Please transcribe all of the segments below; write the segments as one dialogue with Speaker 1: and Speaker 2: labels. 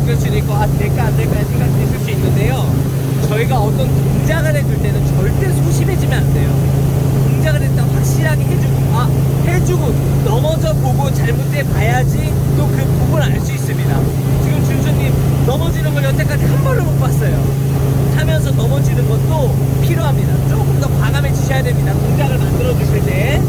Speaker 1: 느껴지고 안 아, 될까 안 될까 생각이 있을 수 있는데요. 저희가 어떤 동작을 해줄 때는 절대 소심해지면 안 돼요. 동작을 일단 확실하게 해주고 아 해주고 넘어져 보고 잘못돼 봐야지 또 그 부분을 알 수 있습니다. 지금 준수님 넘어지는 걸 여태까지 한 번도 못 봤어요. 타면서 넘어지는 것도 필요합니다. 조금 더 과감해지셔야 됩니다. 동작을 만들어 주실 때.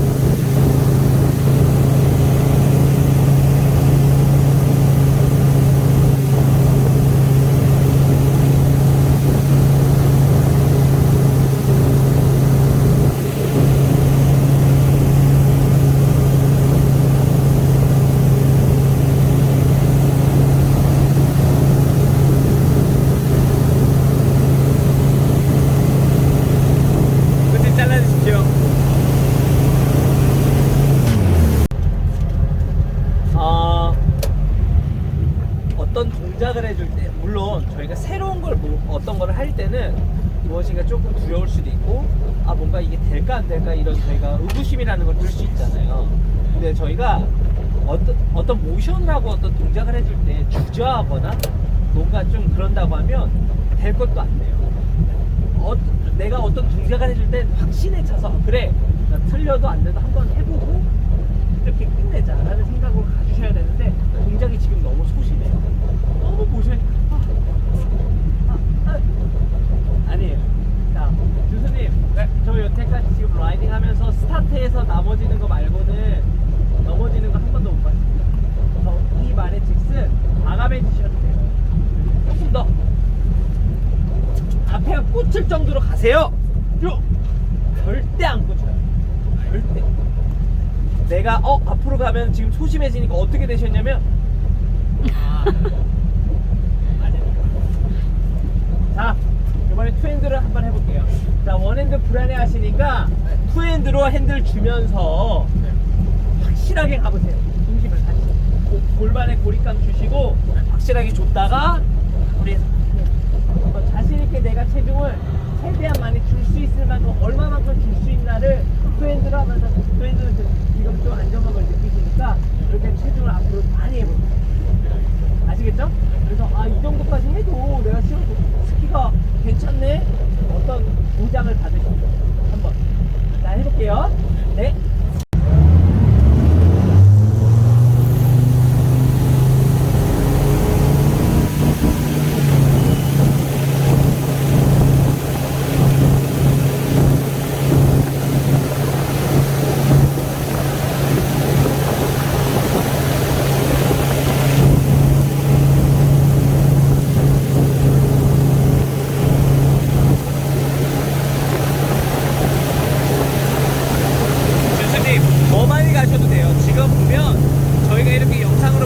Speaker 1: 새로운 걸 뭐, 어떤 걸 할 때는 무엇인가 조금 두려울 수도 있고 아 뭔가 이게 될까 안 될까 이런 저희가 의구심이라는 걸 들 수 있잖아요. 근데 저희가 어떤 어떤 모션하고 어떤 동작을 해줄 때 주저하거나 뭔가 좀 그런다고 하면 될 것도 안 돼요. 어, 내가 어떤 동작을 해줄 때 확신에 차서 아, 그래 나 틀려도 안 돼도 한번 해보고 이렇게 끝내자라는 생각으로 가주셔야 되는데 동작이 지금 너무 소심해요. 앞에 꽂힐 정도로 가세요. 요 절대 안 꽂혀요. 절대. 내가 어 앞으로 가면 지금 소심해지니까 어떻게 되셨냐면 아. 자, 이번에 투핸드를 한번 해볼게요. 자, 원핸드 불안해 하시니까 투핸드로 핸들 주면서 확실하게 가보세요. 중심을 다시. 고- 골반에 고립감 주시고 확실하게 줬다가 우리 자신있게 내가 체중을 최대한 많이 줄 수 있을 만큼 얼마만큼 줄 수 있나를 투핸드로 하면서 투핸드는 지금 좀안 제가 이렇게 영상을